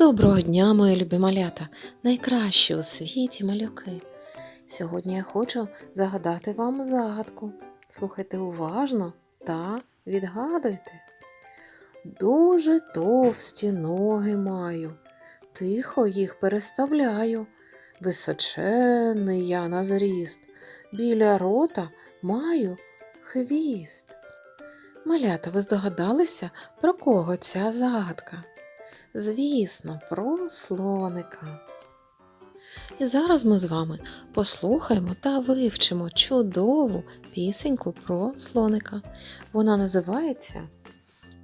Доброго дня, мої любі малята, найкращі у світі малюки. Сьогодні я хочу загадати вам загадку. Слухайте уважно та відгадуйте. Дуже товсті ноги маю, тихо їх переставляю. Височенний я на зріст, біля рота маю хвіст. Малята, ви здогадалися, про кого ця загадка? Звісно, про слоника. І зараз ми з вами послухаємо та вивчимо чудову пісеньку про слоника. Вона називається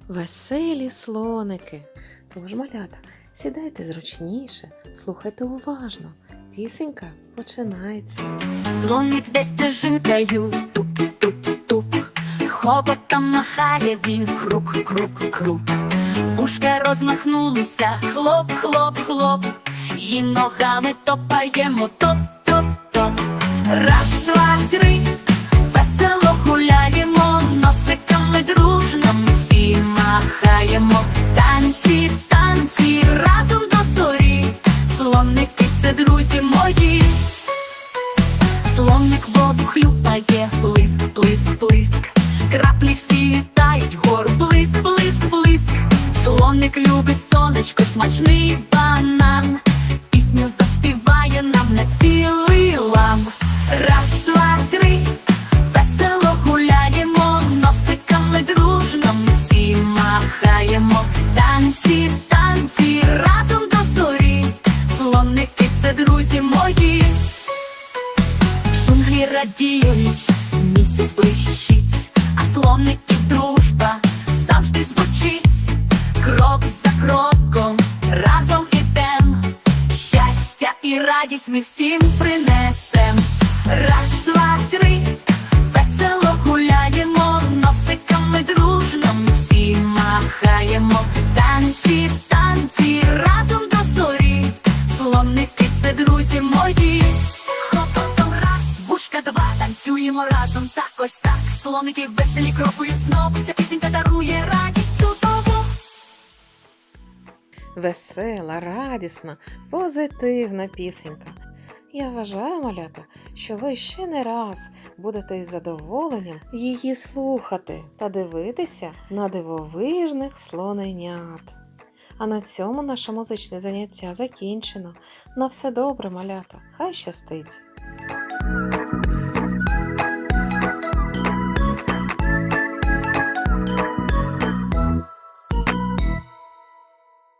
Веселі слоники. Тож, малята, сідайте зручніше, слухайте уважно. Пісенька починається. Слоник десь стежинкою туп-туп-туп Хоботом махає він крук-крук-крук Вушка розмахнулися, хлоп-хлоп-хлоп І ногами топаємо. Топ-топ-топ Раз, два, три, весело гуляємо. Носиками дружно ми всі махаємо Слонник сонечко, смачний банан. Пісню заспіває нам на цілий лам. Раз, два, три, весело гуляємо, носиками дружно ми всі махаємо. Танці, танці, разом до зорі. Слоники це друзі мої. Джунглі радіють, місяць блищить, а слоників радість ми всім принесем. Раз, два, три, весело гуляємо, носиками дружно ми всі махаємо. Танці, танці, разом до зорі. Слоники це друзі мої. Хопотом раз, вушка два, танцюємо разом, так ось так. Слоники веселі крокують знову. Весела, радісна, позитивна пісенька. Я вважаю, малята, що ви ще не раз будете із задоволенням її слухати та дивитися на дивовижних слоненят. А на цьому наше музичне заняття закінчено. На все добре, малята, хай щастить!